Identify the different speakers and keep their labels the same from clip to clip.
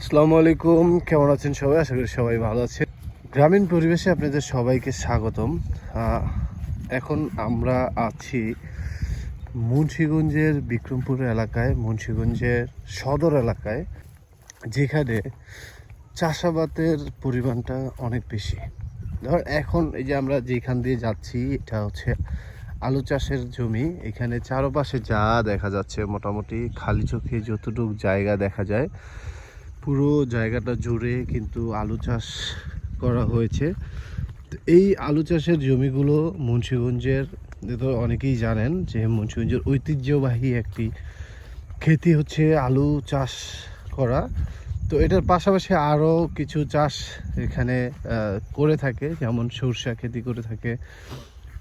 Speaker 1: আসসালামু আলাইকুম, কেমন আছেন সবাই? আশা করি সবাই ভালো আছে গ্রামীণ পরিবেশে আপনাদের সবাইকে স্বাগতম। এখন আমরা আছি মুন্সীগঞ্জের বিক্রমপুর এলাকায়, মুন্সীগঞ্জের সদর এলাকায়, যেখানে চাষাবাদের পরিমাণটা অনেক বেশি। ধর, এখন এই যে আমরা যেখান দিয়ে যাচ্ছি, এটা হচ্ছে আলু চাষের জমি। এখানে চারপাশে যা দেখা যাচ্ছে, মোটামুটি খালি চোখে যতটুকু জায়গা দেখা যায় পুরো জায়গাটা জুড়ে কিন্তু আলু চাষ করা হয়েছে। এই আলু চাষের জমিগুলো মুন্সীগঞ্জের তো অনেকেই জানেন যে মুন্সীগঞ্জের ঐতিহ্যবাহী একটি খেতি হচ্ছে আলু চাষ করা। তো এটার পাশাপাশি আরও কিছু চাষ এখানে করে থাকে, যেমন সরষা খেতি করে থাকে,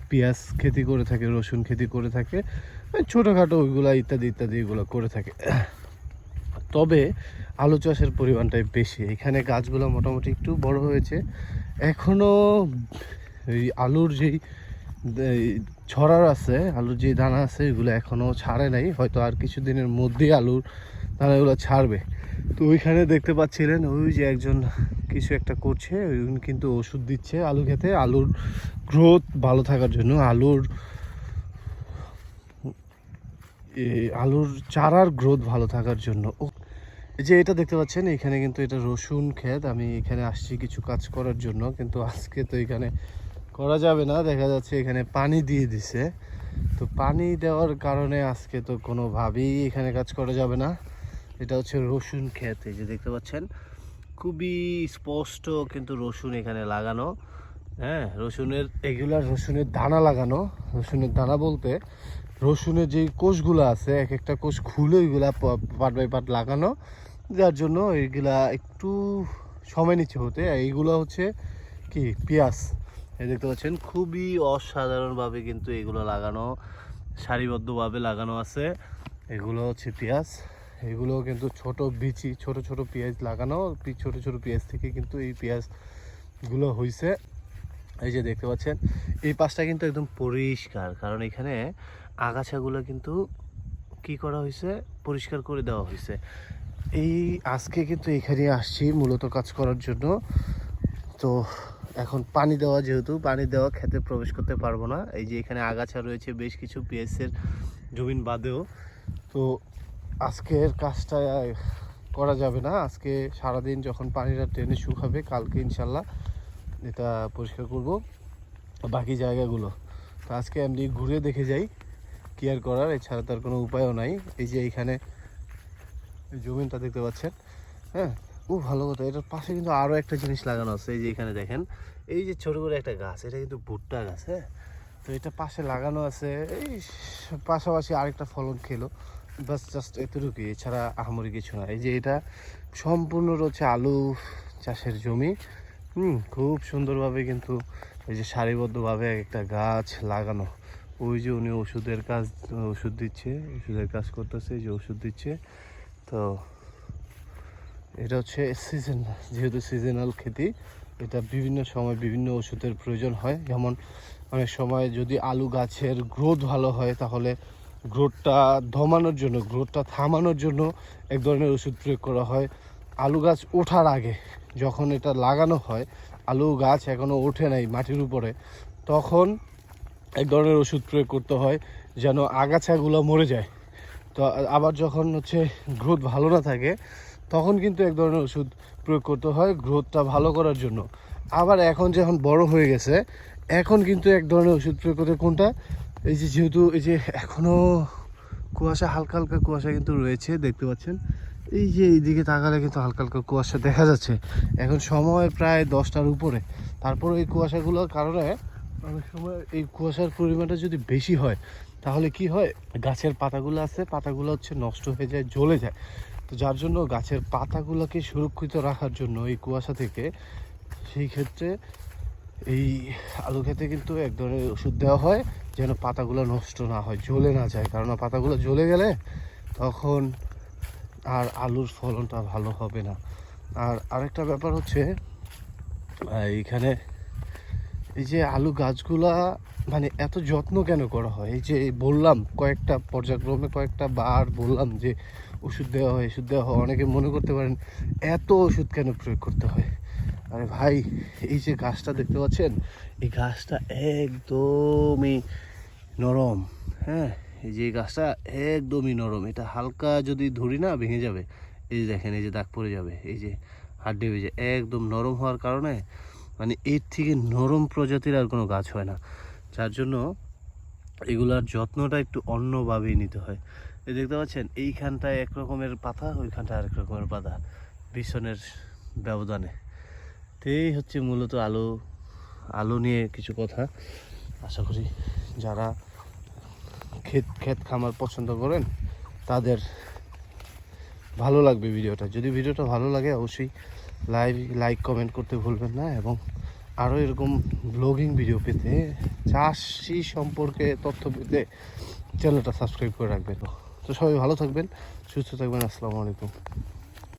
Speaker 1: পেঁয়াজ খেতি করে থাকে, রসুন খেতি করে থাকে, ছোটোখাটো ওইগুলো ইত্যাদি ইত্যাদি এগুলো করে থাকে। তবে আলু চাষের পরিমাণটাই বেশি। এখানে গাছগুলো মোটামুটি একটু বড় হয়েছে। এখনও এই আলুর যেই ছড়ার আছে, আলুর যে দানা আছে, এগুলো এখনও ছাড়ে নাই। হয়তো আর কিছুদিনের মধ্যেই আলুর দানাগুলো ছাড়বে। তো ওইখানে দেখতে পাচ্ছিলেন, ওই যে একজন কিছু একটা করছে কিন্তু ওষুধ দিচ্ছে আলু খেতে। আলুর গ্রোথ ভালো থাকার জন্য। আলুর আলুর চারার গ্রোথ ভালো থাকার জন্য। যে এটা দেখতে পাচ্ছেন, এখানে কিন্তু এটা রসুন ক্ষেত। আমি এখানে আসছি কিছু কাজ করার জন্য, কিন্তু আজকে তো এখানে করা যাবে না। দেখা যাচ্ছে এখানে পানি দিয়ে দিছে। তো পানি দেওয়ার কারণে আজকে তো কোনোভাবেই এখানে কাজ করা যাবে না। এটা হচ্ছে রসুন ক্ষেত, এই যে দেখতে পাচ্ছেন। খুবই স্পষ্ট কিন্তু রসুন এখানে লাগানো। হ্যাঁ রসুনের, এগুলা রসুনের দানা লাগানো। রসুনের দানা বলতে রসুনের যে কোষগুলো আছে, এক একটা কোষ খুলে ওইগুলা পাট বাই পাট লাগানো। যার জন্য এইগুলা একটু সময় নিচ্ছে হতে। এইগুলো হচ্ছে কি, পেঁয়াজ। এই দেখতে পাচ্ছেন, খুবই অসাধারণভাবে কিন্তু এগুলো লাগানো, সারিবদ্ধভাবে লাগানো আছে। এগুলো হচ্ছে পেঁয়াজ। এগুলো কিন্তু ছোট বিচি, ছোট ছোট পেঁয়াজ লাগানো ছোট ছোট পেঁয়াজ থেকে কিন্তু এই পেঁয়াজগুলো হয়েছে এই যে দেখতে পাচ্ছেন, এই পাশটা কিন্তু একদম পরিষ্কার। কারণ এখানে আগাছাগুলো কিন্তু কি করা হয়েছে? পরিষ্কার করে দেওয়া হয়েছে। এই আজকে কিন্তু এখানে আসছি মূলত কাজ করার জন্য। তো এখন পানি দেওয়া যেহেতু, পানি দেওয়া খেতে প্রবেশ করতে পারব না। এই যে এখানে আগাছা রয়েছে, বেশ কিছু পিএসের জমিন বাদেও। তো আজকের কাজটা করা যাবে না। আজকে সারাদিন যখন পানিটা ট্রেনে শুকাবে, কালকে ইনশাল্লাহ এটা পরিষ্কার করব। বাকি জায়গাগুলো। তো আজকে এমনি ঘুরে দেখে যাই। কি আর করার, এছাড়া তার কোনো উপায়ও নাই। এই যে এইখানে এই জমিনটা দেখতে পাচ্ছেন হ্যাঁ? ও ভালো কথা। এটার পাশে কিন্তু আরও একটা জিনিস লাগানো আছে, এই যে এখানে দেখেন। এই যে ছোট করে একটা গাছ, এটা কিন্তু ভুট্টা গাছ হ্যাঁ? তো এটা পাশে লাগানো আছে এই পাশাপাশি আরেকটা ফলন খেলো। বাস জাস্ট এতটুকুই। এছাড়া আহামরি কিছু না। এই যে এটা সম্পূর্ণ রয়েছে আলু চাষের জমি। হুম, খুব সুন্দরভাবে কিন্তু এই যে সারিবদ্ধভাবে একটা গাছ লাগানো ওই যে উনি ওষুধের কাজ, ওষুধ দিচ্ছে, ওষুধের কাজ করতেছে যে ওষুধ দিচ্ছে। তো এটা হচ্ছে সিজন যেহেতু সিজনাল খেতি, এটা বিভিন্ন সময় বিভিন্ন ওষুধের প্রয়োজন হয়। যেমন অনেক সময় যদি আলু গাছের গ্রোথ ভালো হয়, তাহলে গ্রোথটা দমানোর জন্য গ্রোথটা থামানোর জন্য এক ধরনের ওষুধ প্রয়োগ করা হয়। আলু গাছ ওঠার আগে যখন এটা লাগানো হয়, আলু গাছ এখনও ওঠে নাই মাটির উপরে, তখন এক ধরনের ওষুধ প্রয়োগ করতে হয় যেন আগাছাগুলো মরে যায়। তো আবার যখন হচ্ছে গ্রোথ ভালো না থাকে, তখন কিন্তু এক ধরনের ওষুধ প্রয়োগ করতে হয় গ্রোথটা ভালো করার জন্য। আবার এখন যখন বড় হয়ে গেছে, এখন কিন্তু এক ধরনের ওষুধ প্রয়োগ করতে কোনটা? এই যে যেহেতু এই যে এখনও কুয়াশা, হালকা হালকা কুয়াশা কিন্তু রয়েছে, দেখতে পাচ্ছেন? এই যে এইদিকে তাকালে কিন্তু হালকা হালকা কুয়াশা দেখা যাচ্ছে। এখন সময় প্রায় দশটার উপরে। তারপর এই কুয়াশাগুলোর কারণে অনেক সময় এই কুয়াশার পরিমাণটা যদি বেশি হয়, তাহলে কি হয়? গাছের পাতাগুলো আছে, পাতাগুলো হচ্ছে নষ্ট হয়ে যায়, জ্বলে যায়। তো যার জন্য গাছের পাতাগুলোকে সুরক্ষিত রাখার জন্য এই কুয়াশা থেকে, সেই ক্ষেত্রে এই আলু খেতে কিন্তু এক ধরনের ওষুধ দেওয়া হয়, যেন পাতাগুলো নষ্ট না হয়, জ্বলে না যায়। কারণ পাতাগুলো জ্বলে গেলে তখন আর আলুর ফলনটা ভালো হবে না। আর আরেকটা ব্যাপার হচ্ছে এইখানে এই যে আলু গাছগুলা মানে এত যত্ন কেন করা হয়? এই যে বললাম কয়েকটা পর্যায়ক্রমে কয়েকটা বার বললাম যে ওষুধ দেওয়া হয়, ওষুধ দেওয়া হয়। অনেকে মনে করতে পারেন এত ওষুধ কেন প্রয়োগ করতে হয়? আরে ভাই, এই যে গাছটা দেখতে পাচ্ছেন, এই গাছটা একদমই নরম হ্যাঁ? এই যে গাছটা একদমই নরম। এটা হালকা যদি ধরি না, ভেঙে যাবে। এই যে দেখেন, এই যে দাগ পড়ে যাবে। এই যে হাড্ডি ভেজে একদম নরম হওয়ার কারণে মানে এর থেকে নরম প্রজাতির আর কোনো গাছ হয় না। যার জন্য এগুলার যত্নটা একটু অন্যভাবেই নিতে হয়। এই দেখতে পাচ্ছেন, এইখানটায় এক রকমের পাতা, ওইখানটায় আরেক রকমের পাতা, ভীষণের ব্যবধানে। তো এই হচ্ছে মূলত আলু আলু নিয়ে কিছু কথা। আশা করি যারা ক্ষেত ক্ষেত খামার পছন্দ করেন, তাদের ভালো লাগবে ভিডিওটা। যদি ভিডিওটা ভালো লাগে, অবশ্যই লাইভ লাইক কমেন্ট করতে ভুলবেন না এবং আরও এরকম ব্লগিং ভিডিও পেতে চাষি সম্পর্কে তথ্য পেতে চ্যানেলটা সাবস্ক্রাইব করে রাখবেন। তো সবাই ভালো থাকবেন, সুস্থ থাকবেন, আসসালামু আলাইকুম।